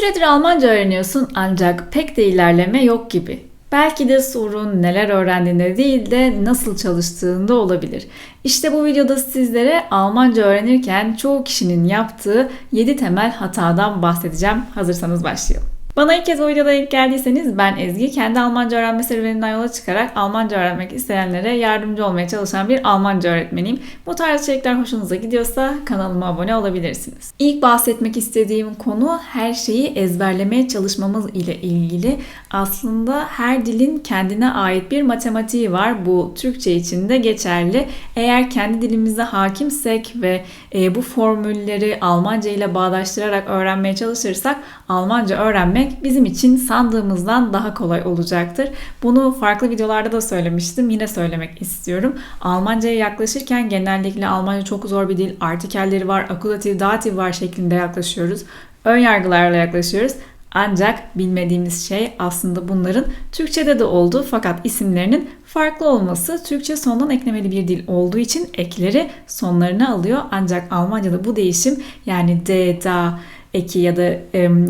süredir Almanca öğreniyorsun ancak pek de ilerleme yok gibi. Belki de sorun neler öğrendiğinde değil de nasıl çalıştığında olabilir. İşte bu videoda sizlere Almanca öğrenirken çoğu kişinin yaptığı 7 temel hatadan bahsedeceğim. Hazırsanız başlayalım. Bana ilk kez o videoda denk geldiyseniz ben Ezgi. Kendi Almanca öğrenme serüveninden yola çıkarak Almanca öğrenmek isteyenlere yardımcı olmaya çalışan bir Almanca öğretmeniyim. Bu tarz içerikler hoşunuza gidiyorsa kanalıma abone olabilirsiniz. İlk bahsetmek istediğim konu her şeyi ezberlemeye çalışmamız ile ilgili. Aslında her dilin kendine ait bir matematiği var. Bu Türkçe için de geçerli. Eğer kendi dilimize hakimsek ve e, bu formülleri Almanca ile bağdaştırarak öğrenmeye çalışırsak Almanca öğrenmek bizim için sandığımızdan daha kolay olacaktır. Bunu farklı videolarda da söylemiştim. Yine söylemek istiyorum. Almanca'ya yaklaşırken genellikle Almanca çok zor bir dil. Artikelleri var, akuzatif, datif var şeklinde yaklaşıyoruz. Ön yargılarla yaklaşıyoruz. Ancak bilmediğimiz şey aslında bunların Türkçe'de de oldu fakat isimlerinin farklı olması Türkçe sondan eklemeli bir dil olduğu için ekleri sonlarına alıyor. Ancak Almanca'da bu değişim yani de, da, eki ya da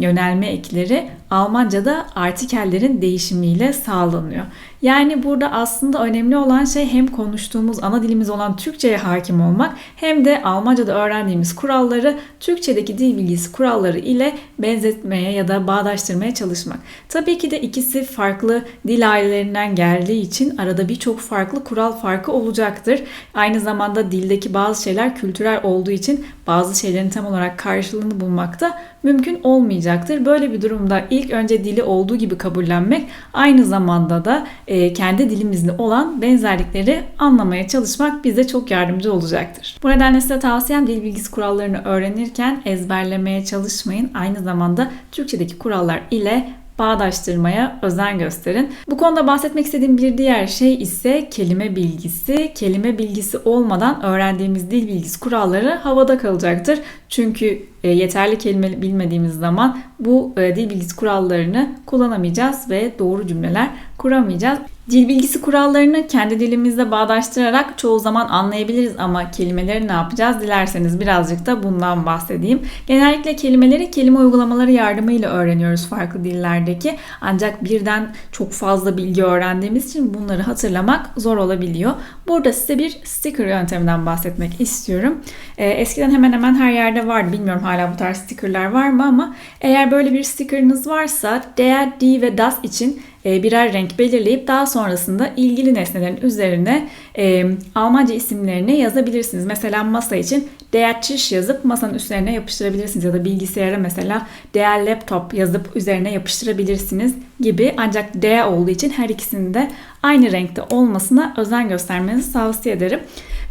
yönelme ekleri Almanca'da artikellerin değişimiyle sağlanıyor. Yani burada aslında önemli olan şey hem konuştuğumuz ana dilimiz olan Türkçe'ye hakim olmak hem de Almanca'da öğrendiğimiz kuralları Türkçedeki dil bilgisi kuralları ile benzetmeye ya da bağdaştırmaya çalışmak. Tabii ki de ikisi farklı dil ailelerinden geldiği için arada birçok farklı kural farkı olacaktır. Aynı zamanda dildeki bazı şeyler kültürel olduğu için bazı şeylerin tam olarak karşılığını bulmakta mümkün olmayacaktır. Böyle bir durumda ilk önce dili olduğu gibi kabullenmek aynı zamanda da e, kendi dilimizde olan benzerlikleri anlamaya çalışmak bize çok yardımcı olacaktır. Bu nedenle size tavsiyem dil bilgisi kurallarını öğrenirken ezberlemeye çalışmayın. Aynı zamanda Türkçedeki kurallar ile bağdaştırmaya özen gösterin. Bu konuda bahsetmek istediğim bir diğer şey ise kelime bilgisi. Kelime bilgisi olmadan öğrendiğimiz dil bilgisi kuralları havada kalacaktır. Çünkü yeterli kelime bilmediğimiz zaman bu e, dil bilgisi kurallarını kullanamayacağız ve doğru cümleler kuramayacağız. Dil bilgisi kurallarını kendi dilimizde bağdaştırarak çoğu zaman anlayabiliriz ama kelimeleri ne yapacağız? Dilerseniz birazcık da bundan bahsedeyim. Genellikle kelimeleri kelime uygulamaları yardımıyla öğreniyoruz farklı dillerdeki. Ancak birden çok fazla bilgi öğrendiğimiz için bunları hatırlamak zor olabiliyor. Burada size bir sticker yönteminden bahsetmek istiyorum. Ee, eskiden hemen hemen her yerde vardı. Bilmiyorum hala bu tarz stickerlar var mı? Ama eğer böyle bir stickerınız varsa der, die ve das için e, birer renk belirleyip daha sonrasında ilgili nesnelerin üzerine e, Almanca isimlerini yazabilirsiniz. Mesela masa için der Tisch yazıp masanın üzerine yapıştırabilirsiniz. Ya da bilgisayara mesela der Laptop yazıp üzerine yapıştırabilirsiniz gibi. Ancak der olduğu için her ikisinin de aynı renkte olmasına özen göstermenizi tavsiye ederim.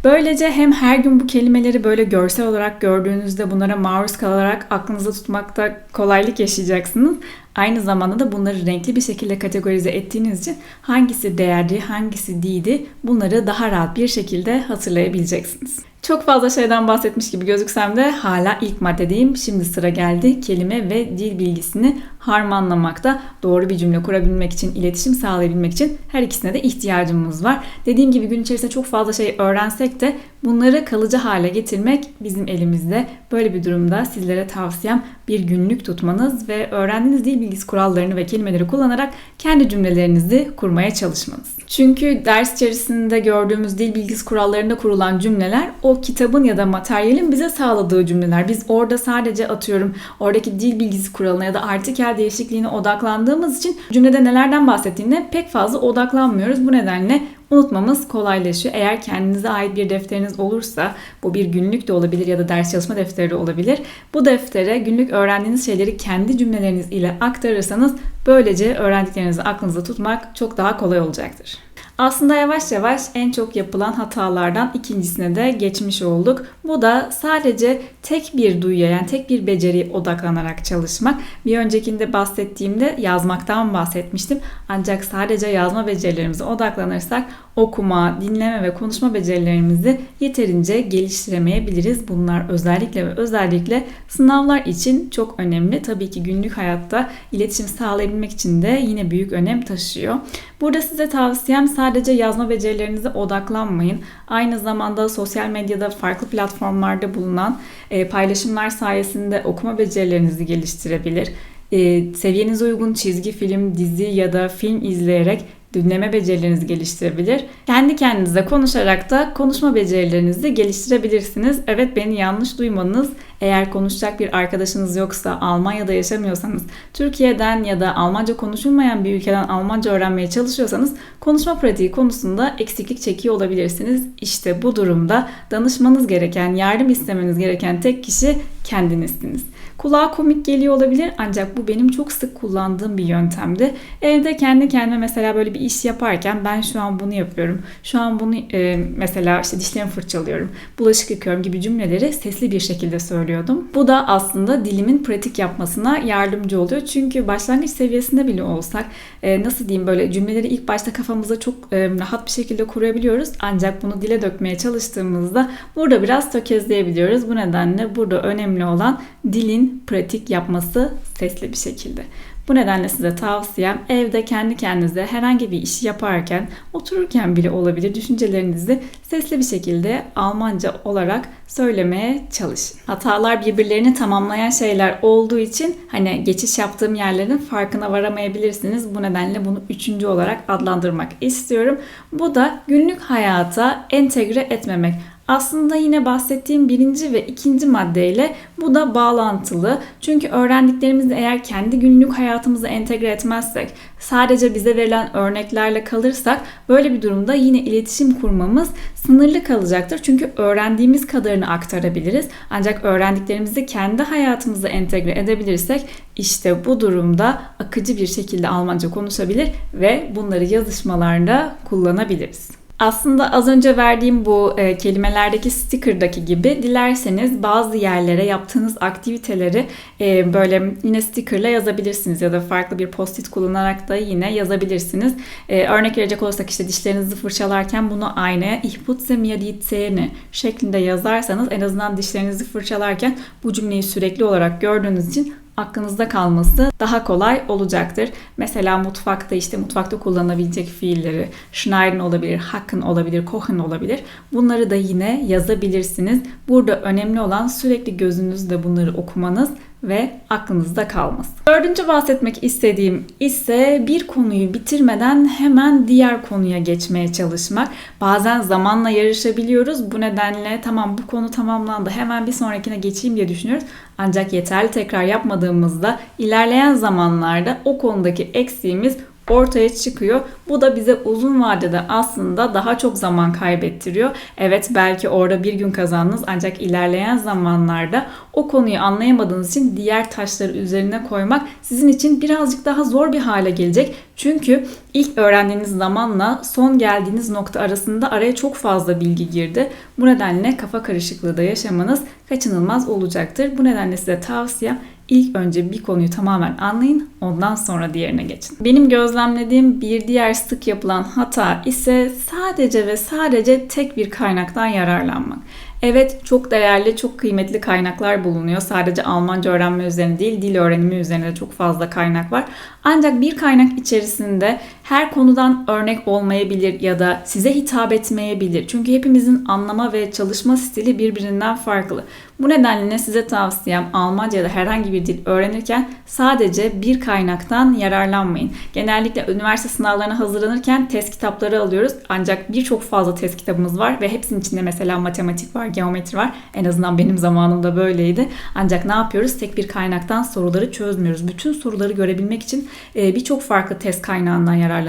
Böylece hem her gün bu kelimeleri böyle görsel olarak gördüğünüzde bunlara maruz kalarak aklınızda tutmakta kolaylık yaşayacaksınız. Aynı zamanda da bunları renkli bir şekilde kategorize ettiğiniz için hangisi değerli, hangisi değildi bunları daha rahat bir şekilde hatırlayabileceksiniz. Çok fazla şeyden bahsetmiş gibi gözüksem de hala ilk maddedeyim. Şimdi sıra geldi kelime ve dil bilgisini harmanlamakta. Doğru bir cümle kurabilmek için, iletişim sağlayabilmek için her ikisine de ihtiyacımız var. Dediğim gibi gün içerisinde çok fazla şey öğrensek de bunları kalıcı hale getirmek bizim elimizde. Böyle bir durumda sizlere tavsiyem bir günlük tutmanız ve öğrendiğiniz dil bilgisi kurallarını ve kelimeleri kullanarak kendi cümlelerinizi kurmaya çalışmanız. Çünkü ders içerisinde gördüğümüz dil bilgisi kurallarında kurulan cümleler o kitabın ya da materyalin bize sağladığı cümleler. Biz orada sadece atıyorum oradaki dil bilgisi kuralına ya da artikel değişikliğine odaklandığımız için cümlede nelerden bahsettiğine pek fazla odaklanmıyoruz. Bu nedenle unutmamız kolaylaşıyor. Eğer kendinize ait bir defteriniz olursa bu bir günlük de olabilir ya da ders çalışma defteri de olabilir. Bu deftere günlük öğrendiğiniz şeyleri kendi cümleleriniz ile aktarırsanız böylece öğrendiklerinizi aklınızda tutmak çok daha kolay olacaktır. Aslında yavaş yavaş en çok yapılan hatalardan ikincisine de geçmiş olduk. Bu da sadece tek bir duyuya yani tek bir beceriye odaklanarak çalışmak. Bir öncekinde bahsettiğimde yazmaktan bahsetmiştim. Ancak sadece yazma becerilerimize odaklanırsak okuma, dinleme ve konuşma becerilerimizi yeterince geliştiremeyebiliriz. Bunlar özellikle ve özellikle sınavlar için çok önemli. Tabii ki günlük hayatta iletişim sağlayabilmek için de yine büyük önem taşıyor. Burada size tavsiyem sadece yazma becerilerinize odaklanmayın. Aynı zamanda sosyal medyada farklı platformlarda bulunan e, paylaşımlar sayesinde okuma becerilerinizi geliştirebilir e, seviyenize uygun çizgi film, dizi ya da film izleyerek dinleme becerilerinizi geliştirebilir. Kendi kendinize konuşarak da konuşma becerilerinizi geliştirebilirsiniz. Evet beni yanlış duymanız eğer konuşacak bir arkadaşınız yoksa Almanya'da yaşamıyorsanız Türkiye'den ya da Almanca konuşulmayan bir ülkeden Almanca öğrenmeye çalışıyorsanız konuşma pratiği konusunda eksiklik çekiyor olabilirsiniz. İşte bu durumda danışmanız gereken, yardım istemeniz gereken tek kişi kendinizsiniz. Kulağa komik geliyor olabilir ancak bu benim çok sık kullandığım bir yöntemdi. Evde kendi kendime mesela böyle bir iş yaparken ben şu an bunu yapıyorum. Şu an bunu e, mesela işte dişlerimi fırçalıyorum, bulaşık yıkıyorum gibi cümleleri sesli bir şekilde söylüyordum. Bu da aslında dilimin pratik yapmasına yardımcı oluyor. Çünkü başlangıç seviyesinde bile olsak e, nasıl diyeyim böyle cümleleri ilk başta kafamızda çok e, rahat bir şekilde kurabiliyoruz. Ancak bunu dile dökmeye çalıştığımızda burada biraz tökezleyebiliyoruz. Bu nedenle burada önemli olan dilin pratik yapması sesli bir şekilde. Bu nedenle size tavsiyem evde kendi kendinize herhangi bir işi yaparken, otururken bile olabilir düşüncelerinizi sesli bir şekilde Almanca olarak söylemeye çalışın. Hatalar birbirlerini tamamlayan şeyler olduğu için hani geçiş yaptığım yerlerin farkına varamayabilirsiniz. Bu nedenle bunu üçüncü olarak adlandırmak istiyorum. Bu da günlük hayata entegre etmemek. Aslında yine bahsettiğim birinci ve ikinci maddeyle bu da bağlantılı. Çünkü öğrendiklerimizi eğer kendi günlük hayatımıza entegre etmezsek, sadece bize verilen örneklerle kalırsak böyle bir durumda yine iletişim kurmamız sınırlı kalacaktır. Çünkü öğrendiğimiz kadarını aktarabiliriz. Ancak öğrendiklerimizi kendi hayatımıza entegre edebilirsek işte bu durumda akıcı bir şekilde Almanca konuşabilir ve bunları yazışmalarda kullanabiliriz. Aslında az önce verdiğim bu e, kelimelerdeki sticker'daki gibi dilerseniz bazı yerlere yaptığınız aktiviteleri e, böyle yine sticker'la yazabilirsiniz ya da farklı bir post-it kullanarak da yine yazabilirsiniz. E, örnek verecek olursak işte dişlerinizi fırçalarken bunu aynaya ich putze mir die Zähne şeklinde yazarsanız en azından dişlerinizi fırçalarken bu cümleyi sürekli olarak gördüğünüz için aklınızda kalması daha kolay olacaktır. Mesela mutfakta işte mutfakta kullanılabilecek fiilleri schneiden olabilir, hacken olabilir, kochen olabilir. Bunları da yine yazabilirsiniz. Burada önemli olan sürekli gözünüzde bunları okumanız ve aklınızda kalması. Dördüncü bahsetmek istediğim ise bir konuyu bitirmeden hemen diğer konuya geçmeye çalışmak. Bazen zamanla yarışabiliyoruz. Bu nedenle tamam bu konu tamamlandı hemen bir sonrakine geçeyim diye düşünüyoruz. Ancak yeterli tekrar yapmadığımızda ilerleyen zamanlarda o konudaki eksiğimiz ortaya çıkıyor. Bu da bize uzun vadede aslında daha çok zaman kaybettiriyor. Evet belki orada bir gün kazandınız ancak ilerleyen zamanlarda o konuyu anlayamadığınız için diğer taşları üzerine koymak sizin için birazcık daha zor bir hale gelecek. Çünkü ilk öğrendiğiniz zamanla son geldiğiniz nokta arasında araya çok fazla bilgi girdi. Bu nedenle kafa karışıklığı da yaşamanız kaçınılmaz olacaktır. Bu nedenle size tavsiyem İlk önce bir konuyu tamamen anlayın, ondan sonra diğerine geçin. Benim gözlemlediğim bir diğer sık yapılan hata ise sadece ve sadece tek bir kaynaktan yararlanmak. Evet çok değerli, çok kıymetli kaynaklar bulunuyor. Sadece Almanca öğrenme üzerine değil, dil öğrenimi üzerine de çok fazla kaynak var. Ancak bir kaynak içerisinde her konudan örnek olmayabilir ya da size hitap etmeyebilir. Çünkü hepimizin anlama ve çalışma stili birbirinden farklı. Bu nedenle size tavsiyem Almanca ya da herhangi bir dil öğrenirken sadece bir kaynaktan yararlanmayın. Genellikle üniversite sınavlarına hazırlanırken test kitapları alıyoruz. Ancak birçok fazla test kitabımız var ve hepsinin içinde mesela matematik var, geometri var. En azından benim zamanımda böyleydi. Ancak ne yapıyoruz? Tek bir kaynaktan soruları çözmüyoruz. Bütün soruları görebilmek için birçok farklı test kaynağından yararlanıyoruz.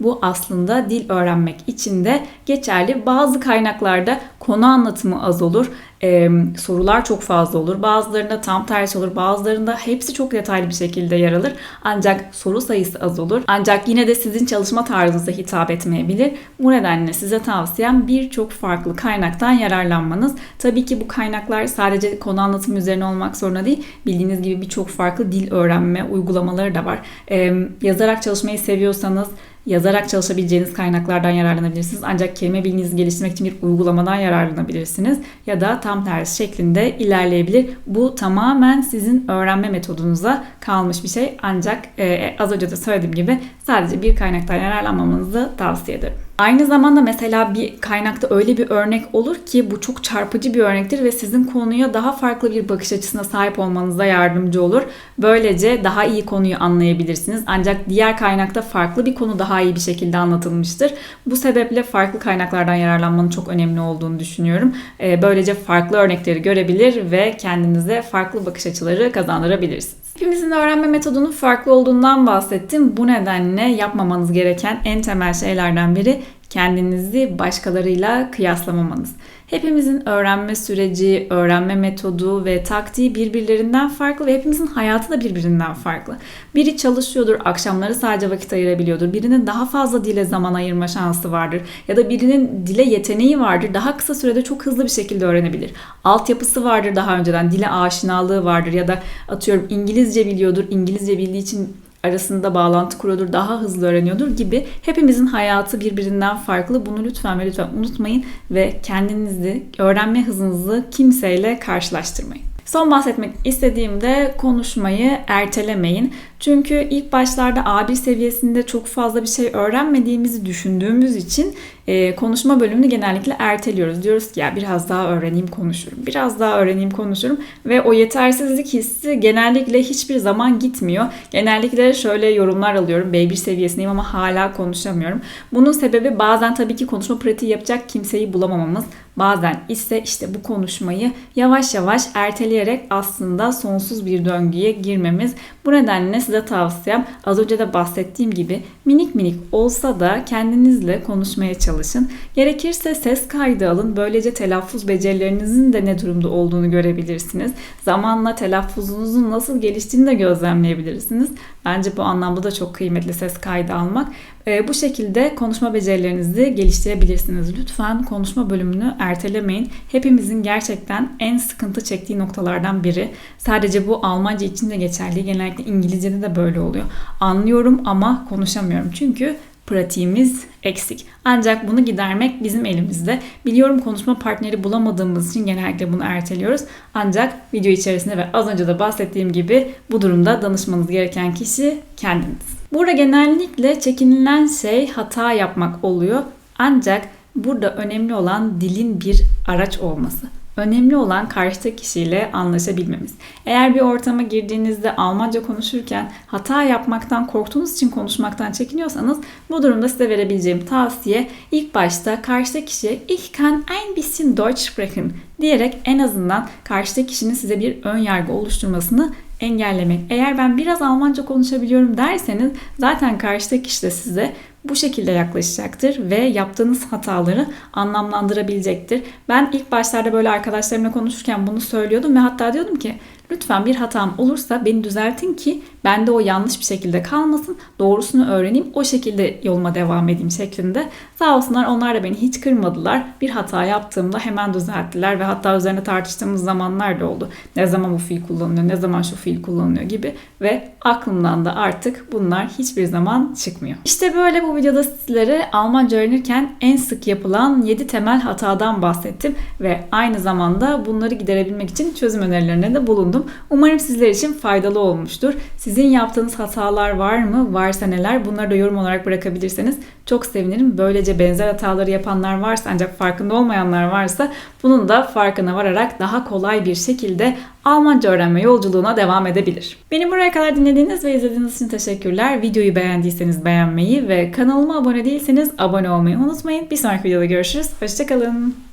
Bu aslında dil öğrenmek için de geçerli. Bazı kaynaklarda konu anlatımı az olur ee, sorular çok fazla olur. Bazılarında tam tersi olur. Bazılarında hepsi çok detaylı bir şekilde yer alır. Ancak soru sayısı az olur. Ancak yine de sizin çalışma tarzınıza hitap etmeyebilir. Bu nedenle size tavsiyem birçok farklı kaynaktan yararlanmanız. Tabii ki bu kaynaklar sadece konu anlatımı üzerine olmak zorunda değil. Bildiğiniz gibi birçok farklı dil öğrenme uygulamaları da var. Ee, yazarak çalışmayı seviyorsanız yazarak çalışabileceğiniz kaynaklardan yararlanabilirsiniz. Ancak kelime bilginizi geliştirmek için bir uygulamadan yararlanabilirsiniz. Ya da tam tersi şeklinde ilerleyebilir. Bu tamamen sizin öğrenme metodunuza kalmış bir şey. Ancak e, az önce de söylediğim gibi sadece bir kaynaktan yararlanmamanızı tavsiye ederim. Aynı zamanda mesela bir kaynakta öyle bir örnek olur ki bu çok çarpıcı bir örnektir ve sizin konuya daha farklı bir bakış açısına sahip olmanıza yardımcı olur. Böylece daha iyi konuyu anlayabilirsiniz. Ancak diğer kaynakta farklı bir konu daha iyi bir şekilde anlatılmıştır. Bu sebeple farklı kaynaklardan yararlanmanın çok önemli olduğunu düşünüyorum. Ee, böylece farklı örnekleri görebilir ve kendinize farklı bakış açıları kazandırabilirsiniz. Hepimizin öğrenme metodunun farklı olduğundan bahsettim. Bu nedenle yapmamanız gereken en temel şeylerden biri kendinizi başkalarıyla kıyaslamamanız. Hepimizin öğrenme süreci, öğrenme metodu ve taktiği birbirlerinden farklı ve hepimizin hayatı da birbirinden farklı. Biri çalışıyordur, akşamları sadece vakit ayırabiliyordur. Birinin daha fazla dile zaman ayırma şansı vardır. Ya da birinin dile yeteneği vardır. Daha kısa sürede çok hızlı bir şekilde öğrenebilir. Altyapısı vardır daha önceden, dile aşinalığı vardır ya da atıyorum İngilizce biliyordur. İngilizce bildiği için arasında bağlantı kuruyordur, daha hızlı öğreniyordur gibi hepimizin hayatı birbirinden farklı. Bunu lütfen ve lütfen unutmayın ve kendinizi, öğrenme hızınızı kimseyle karşılaştırmayın. Son bahsetmek istediğimde konuşmayı ertelemeyin. Çünkü ilk başlarda A1 seviyesinde çok fazla bir şey öğrenmediğimizi düşündüğümüz için e, konuşma bölümünü genellikle erteliyoruz. Diyoruz ki ya biraz daha öğreneyim konuşurum, biraz daha öğreneyim konuşurum ve o yetersizlik hissi genellikle hiçbir zaman gitmiyor. Genellikle şöyle yorumlar alıyorum. B1 seviyesindeyim ama hala konuşamıyorum. Bunun sebebi bazen tabii ki konuşma pratiği yapacak kimseyi bulamamamız. Bazen ise işte bu konuşmayı yavaş yavaş erteleyerek aslında sonsuz bir döngüye girmemiz. Bu nedenle size tavsiyem az önce de bahsettiğim gibi minik minik olsa da kendinizle konuşmaya çalışın. Gerekirse ses kaydı alın. Böylece telaffuz becerilerinizin de ne durumda olduğunu görebilirsiniz. Zamanla telaffuzunuzun nasıl geliştiğini de gözlemleyebilirsiniz. Bence bu anlamda da çok kıymetli ses kaydı almak. E, bu şekilde konuşma becerilerinizi geliştirebilirsiniz. Lütfen konuşma bölümünü ertelemeyin. Hepimizin gerçekten en sıkıntı çektiği noktalardan biri. Sadece bu Almanca için de geçerli. Genellikle İngilizce'de de böyle oluyor. Anlıyorum ama konuşamıyorum. Çünkü pratiğimiz eksik. Ancak bunu gidermek bizim elimizde. Biliyorum konuşma partneri bulamadığımız için genellikle bunu erteliyoruz. Ancak video içerisinde ve az önce de bahsettiğim gibi bu durumda danışmanız gereken kişi kendiniz. Burada genellikle çekinilen şey hata yapmak oluyor. Ancak burada önemli olan dilin bir araç olması. Önemli olan karşıdaki kişiyle anlaşabilmemiz. Eğer bir ortama girdiğinizde Almanca konuşurken hata yapmaktan korktuğunuz için konuşmaktan çekiniyorsanız bu durumda size verebileceğim tavsiye ilk başta karşıdaki kişiye ich kann ein bisschen Deutsch sprechen diyerek en azından karşıdaki kişinin size bir ön yargı oluşturmasını engellemek. Eğer ben biraz Almanca konuşabiliyorum derseniz zaten karşıdaki kişi de size bu şekilde yaklaşacaktır ve yaptığınız hataları anlamlandırabilecektir. Ben ilk başlarda böyle arkadaşlarımla konuşurken bunu söylüyordum ve hatta diyordum ki lütfen bir hatam olursa beni düzeltin ki ben de o yanlış bir şekilde kalmasın, doğrusunu öğreneyim, o şekilde yoluma devam edeyim şeklinde. Sağ olsunlar onlar da beni hiç kırmadılar. Bir hata yaptığımda hemen düzelttiler ve hatta üzerine tartıştığımız zamanlar da oldu. Ne zaman bu fiil kullanılıyor, ne zaman şu fiil kullanılıyor gibi ve aklımdan da artık bunlar hiçbir zaman çıkmıyor. İşte böyle bu videoda sizlere Almanca öğrenirken en sık yapılan 7 temel hatadan bahsettim ve aynı zamanda bunları giderebilmek için çözüm önerilerinde de bulundum. Umarım sizler için faydalı olmuştur. Sizin yaptığınız hatalar var mı? Varsa neler? Bunları da yorum olarak bırakabilirseniz çok sevinirim. Böylece benzer hataları yapanlar varsa ancak farkında olmayanlar varsa bunun da farkına vararak daha kolay bir şekilde Almanca öğrenme yolculuğuna devam edebilir. Beni buraya kadar dinlediğiniz ve izlediğiniz için teşekkürler. Videoyu beğendiyseniz beğenmeyi ve kanalıma abone değilseniz abone olmayı unutmayın. Bir sonraki videoda görüşürüz. Hoşçakalın.